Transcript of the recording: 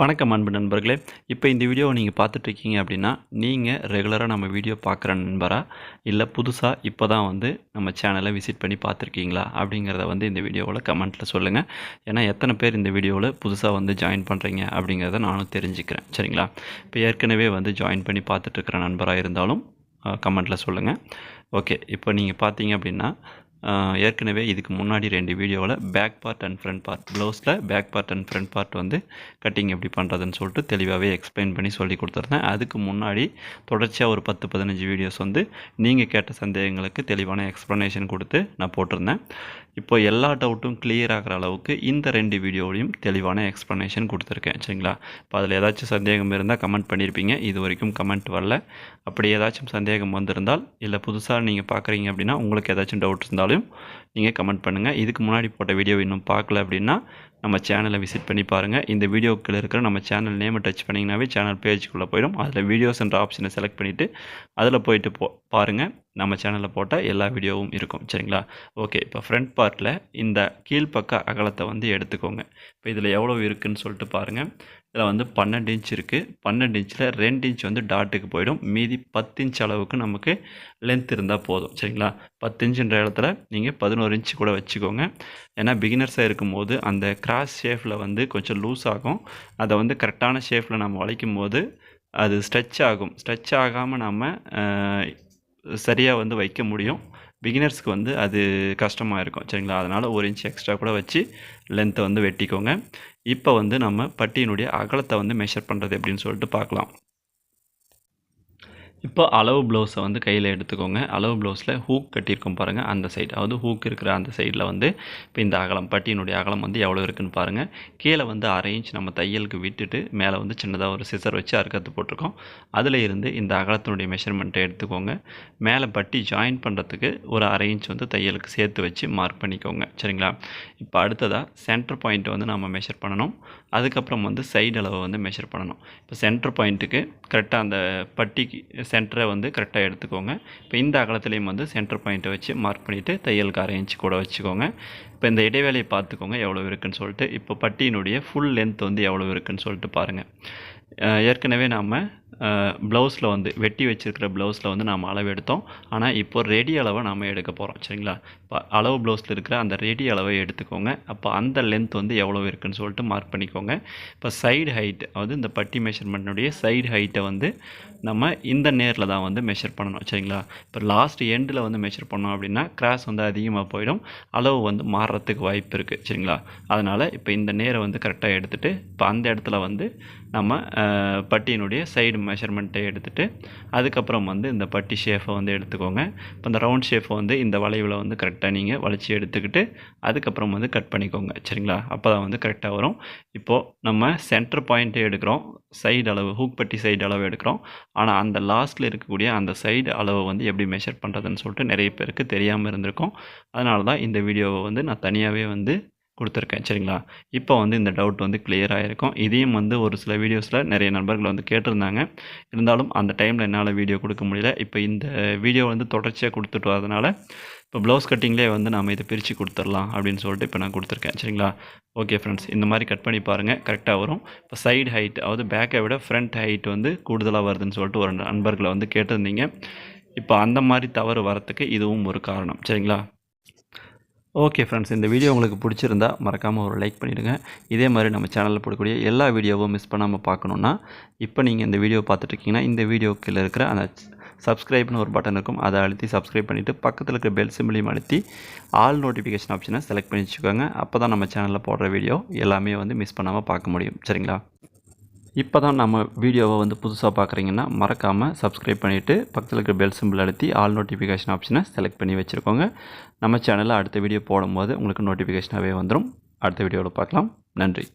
வணக்கம் அன்பு நண்பர்களே. இப்போ இந்த வீடியோவை நீங்கள் பார்த்துட்ருக்கீங்க அப்படின்னா நீங்கள் ரெகுலராக நம்ம வீடியோ பார்க்குற நண்பரா? இல்லை புதுசாக இப்போ தான் வந்து நம்ம சேனலை விசிட் பண்ணி பார்த்துருக்கீங்களா? அப்படிங்கிறத வந்து இந்த வீடியோவில் கமெண்ட்டில் சொல்லுங்கள் ஏன்னா எத்தனை பேர் இந்த வீடியோவில் புதுசாக வந்து ஜாயின் பண்ணுறீங்க அப்படிங்கிறத நானும் தெரிஞ்சுக்கிறேன். சரிங்களா? இப்போ ஏற்கனவே வந்து ஜாயின் பண்ணி பார்த்துட்ருக்கிற நண்பராக இருந்தாலும் கமெண்ட்டில் சொல்லுங்கள் ஓகே இப்போ நீங்கள் பார்த்தீங்க அப்படின்னா ஏற்கனவே இதுக்கு முன்னாடி ரெண்டு வீடியோவில் back part and front part ப்ளவுஸில் back part and front part வந்து கட்டிங் எப்படி பண்ணுறதுன்னு சொல்லிட்டு தெளிவாகவே எக்ஸ்பிளைன் பண்ணி சொல்லி கொடுத்துருந்தேன். அதுக்கு முன்னாடி தொடர்ச்சியாக ஒரு பத்து பதினஞ்சு வீடியோஸ் வந்து நீங்கள் கேட்ட சந்தேகங்களுக்கு தெளிவான எக்ஸ்ப்ளனேஷன் கொடுத்து நான் போட்டிருந்தேன். இப்போ எல்லா டவுட்டும் கிளியர் ஆகிற அளவுக்கு இந்த ரெண்டு வீடியோலையும் தெளிவான எக்ஸ்ப்ளனேஷன் கொடுத்துருக்கேன். சரிங்களா? இப்போ அதில் ஏதாச்சும் சந்தேகம் இருந்தால் கமெண்ட் பண்ணியிருப்பீங்க இது வரைக்கும் கமெண்ட் வரல. அப்படி ஏதாச்சும் சந்தேகம் வந்திருந்தால் இல்லை புதுசாக நீங்கள் பார்க்குறீங்க அப்படின்னா உங்களுக்கு ஏதாச்சும் டவுட் இருந்தால் இருந்தாலும் நீங்கள் கமெண்ட் பண்ணுங்கள் இதுக்கு முன்னாடி போட்ட வீடியோ இன்னும் பார்க்கல அப்படின்னா நம்ம சேனலை விசிட் பண்ணி பாருங்கள் இந்த வீடியோக்கில் இருக்கிற நம்ம சேனல் நேமை டச் பண்ணிங்கனாவே சேனல் பேஜுக்குள்ளே போயிடும். அதில் வீடியோஸ்ன்ற ஆப்ஷனை செலக்ட் பண்ணிவிட்டு அதில் போயிட்டு போ பாருங்கள் நம்ம சேனலில் போட்டால் எல்லா வீடியோவும் இருக்கும். சரிங்களா? ஓகே இப்போ ஃப்ரண்ட் பார்ட்டில் இந்த கீழ்ப்பக்க அகலத்தை வந்து எடுத்துக்கோங்க. இப்போ இதில் எவ்வளோ இருக்குன்னு சொல்லிட்டு பாருங்கள் இதில் வந்து பன்னெண்டு இன்ச் இருக்குது பன்னெண்டு இன்ச்சில் ரெண்டு இன்ச் வந்து டாட்டுக்கு போயிடும். மீதி பத்து இன்ச் அளவுக்கு நமக்கு லென்த் இருந்தால் போதும். சரிங்களா? பத்து இன்ச்சுன்ற இடத்துல நீங்கள் பதினோரு இன்ச் கூட வச்சுக்கோங்க. ஏன்னா பிகினர்ஸாக இருக்கும்போது அந்த கிராஸ் ஷேஃபில் வந்து கொஞ்சம் லூஸ் ஆகும். அதை வந்து கரெக்டான ஷேஃபில் நம்ம வளைக்கும் போது அது ஸ்ட்ரெச் ஆகும். ஸ்ட்ரெச் ஆகாமல் நம்ம சரியாக வந்து வைக்க முடியும். பிகினர்ஸ்க்கு வந்து அது கஷ்டமாக இருக்கும் சரிங்களா? அதனால் ஒரு இன்ச் எக்ஸ்ட்ரா கூட வச்சு லென்த்தை வந்து வெட்டிக்கோங்க. இப்போ வந்து நம்ம பட்டியினுடைய அகலத்தை வந்து மெஷர் பண்ணுறது எப்படின்னு சொல்லிட்டு பார்க்கலாம். இப்போ அளவு ப்ளவுஸை வந்து கையில் எடுத்துக்கோங்க. அளவு ப்ளவுஸில் ஹூக் கட்டியிருக்கோம் பாருங்கள் அந்த சைடு அதாவது ஹூக் இருக்கிற அந்த சைடில் வந்து இப்போ இந்த அகலம் பட்டியினுடைய அகலம் வந்து எவ்வளோ இருக்குன்னு பாருங்கள் கீழே வந்து அரை இன்ச் நம்ம தையலுக்கு விட்டுட்டு மேலே வந்து சின்னதாக ஒரு சிசர் வச்சு அறுக்கத்து போட்டிருக்கோம். அதில் இருந்து இந்த அகலத்தினுடைய மெஷர்மெண்ட்டை எடுத்துக்கோங்க. மேலே பட்டி ஜாயின் பண்ணுறதுக்கு ஒரு அரை இன்ச் வந்து தையலுக்கு சேர்த்து வச்சு மார்க் பண்ணிக்கோங்க. சரிங்களா? இப்போ அடுத்ததாக சென்டர் பாயிண்ட்டை வந்து நம்ம மெஷர் பண்ணணும். அதுக்கப்புறம் வந்து சைடு அளவை வந்து மெஷர் பண்ணணும். இப்போ சென்டர் பாயிண்ட்டுக்கு கரெக்டாக அந்த பட்டிக்கு சென்டரை வந்து கரெக்டாக எடுத்துக்கோங்க. இப்போ இந்த அகலத்துலேயும் வந்து சென்டர் பாயிண்ட்டை வச்சு மார்க் பண்ணிவிட்டு தையலுக்கு அரை இன்ச்சு கூட வச்சுக்கோங்க. இப்போ இந்த இடைவேளையை பார்த்துக்கோங்க எவ்வளோ இருக்குன்னு சொல்லிட்டு. இப்போ பட்டியினுடைய ஃபுல் லென்த் வந்து எவ்வளோ இருக்குன்னு சொல்லிட்டு பாருங்கள் ஏற்கனவே நாம் ப்ளவுஸில் வந்து வெட்டி வச்சுருக்கிற ப்ளவுஸில் வந்து நாம் அளவு எடுத்தோம். ஆனால் இப்போ ரெடி அளவை நாம் எடுக்க போகிறோம் சரிங்களா? இப்போ அளவு ப்ளவுஸில் இருக்கிற அந்த ரெடி அளவை எடுத்துக்கோங்க. அப்போ அந்த லென்த் வந்து எவ்வளோ இருக்குன்னு சொல்லிட்டு மார்க் பண்ணிக்கோங்க. இப்போ சைடு ஹைட் அதாவது இந்த பட்டி மெஷர்மெண்ட்னுடைய சைடு ஹைட்டை வந்து நம்ம இந்த நேரில் தான் வந்து மெஷர் பண்ணணும் சரிங்களா? இப்போ லாஸ்ட் எண்டில் வந்து மெஷர் பண்ணோம் அப்படின்னா கிராஸ் வந்து அதிகமாக போயிடும். அளவு வந்து மாறுறதுக்கு வாய்ப்பு இருக்குது சரிங்களா? அதனால் இப்போ இந்த நேரை வந்து கரெக்டாக எடுத்துகிட்டு இப்போ அந்த இடத்துல வந்து நம்ம பட்டியினுடைய சைடு மெஷர்மெண்ட்டை எடுத்துகிட்டு அதுக்கப்புறம் வந்து இந்த பட்டி ஷேஃபை வந்து எடுத்துக்கோங்க. இப்போ இந்த ரவுண்ட் ஷேஃபை வந்து இந்த வளைவில் வந்து கரெக்டாக நீங்கள் வளைச்சி எடுத்துக்கிட்டு அதுக்கப்புறம் வந்து கட் பண்ணிக்கோங்க. சரிங்களா? அப்போ தான் வந்து கரெக்டாக வரும். இப்போது நம்ம சென்டர் பாயிண்ட்டே எடுக்கிறோம். சைடு அளவு ஹூக் பட்டி சைடு அளவு எடுக்கிறோம். ஆனால் அந்த லாஸ்ட்டில் இருக்கக்கூடிய அந்த சைடு அளவை வந்து எப்படி மெஷர் பண்ணுறதுன்னு சொல்லிட்டு நிறைய பேருக்கு தெரியாமல் இருந்திருக்கும். அதனால தான் இந்த வீடியோவை வந்து நான் தனியாகவே வந்து கொடுத்துருக்கேன் சரிங்களா? இப்போ வந்து இந்த டவுட் வந்து clear ஆகிருக்கும் இதையும் வந்து ஒரு சில வீடியோஸில் நிறைய நண்பர்கள் வந்து கேட்டிருந்தாங்க. இருந்தாலும் அந்த டைமில் என்னால் வீடியோ கொடுக்க முடியல. இப்போ இந்த வீடியோ வந்து தொடர்ச்சியாக கொடுத்துட்டு வரதுனால இப்போ ப்ளவுஸ் கட்டிங்லேயே வந்து நாம் இதை பிரித்து கொடுத்துடலாம் அப்படின்னு சொல்லிட்டு இப்போ நான் கொடுத்துருக்கேன் சரிங்களா? ஓகே ஃப்ரெண்ட்ஸ் இந்த மாதிரி கட் பண்ணி பாருங்கள் கரெக்டாக வரும். இப்போ சைடு ஹைட் அதாவது பேக்கை விட ஃப்ரண்ட் ஹைட் வந்து கூடுதலாக வருதுன்னு சொல்லிட்டு ஒரு நண்பர்களை வந்து கேட்டிருந்தீங்க. இப்போ அந்த மாதிரி தவறு வரத்துக்கு இதுவும் ஒரு காரணம் சரிங்களா? ஓகே ஃப்ரெண்ட்ஸ் இந்த வீடியோ உங்களுக்கு பிடிச்சிருந்தா மறக்காமல் ஒரு லைக் பண்ணிவிடுங்க இதே மாதிரி நம்ம சேனலில் போடக்கூடிய எல்லா வீடியோவும் மிஸ் பண்ணாமல் பார்க்கணுன்னா இப்போ நீங்கள் இந்த வீடியோ பார்த்துட்ருக்கீங்கன்னா இந்த வீடியோ கீழே இருக்கிற அந்த சப்ஸ்கிரைப்னு ஒரு பட்டன் இருக்கும். அதை அழுத்தி சப்ஸ்கிரைப் பண்ணிவிட்டு பக்கத்தில் இருக்கிற பெல் சிம்பிளையும் அழுத்தி ஆல் நோட்டிஃபிகேஷன் ஆப்ஷனை செலக்ட் பண்ணி வச்சுக்கோங்க. அப்போ தான் நம்ம சேனலில் போடுற வீடியோ எல்லாமே வந்து மிஸ் பண்ணாமல் பார்க்க முடியும். சரிங்களா? இப்போ தான் நம்ம வீடியோவை வந்து புதுசாக பார்க்குறீங்கன்னா மறக்காமல் சப்ஸ்கிரைப் பண்ணிவிட்டு பக்கத்தில் இருக்கிற பெல் சிம்பிள் அழுத்தி ஆல் நோட்டிஃபிகேஷன் ஆப்ஷனை செலக்ட் பண்ணி வச்சுருக்கோங்க. நம்ம சேனலில் அடுத்த வீடியோ போடும்போது உங்களுக்கு நோட்டிஃபிகேஷனாகவே வந்துடும் அடுத்த வீடியோவில் பார்க்கலாம். நன்றி.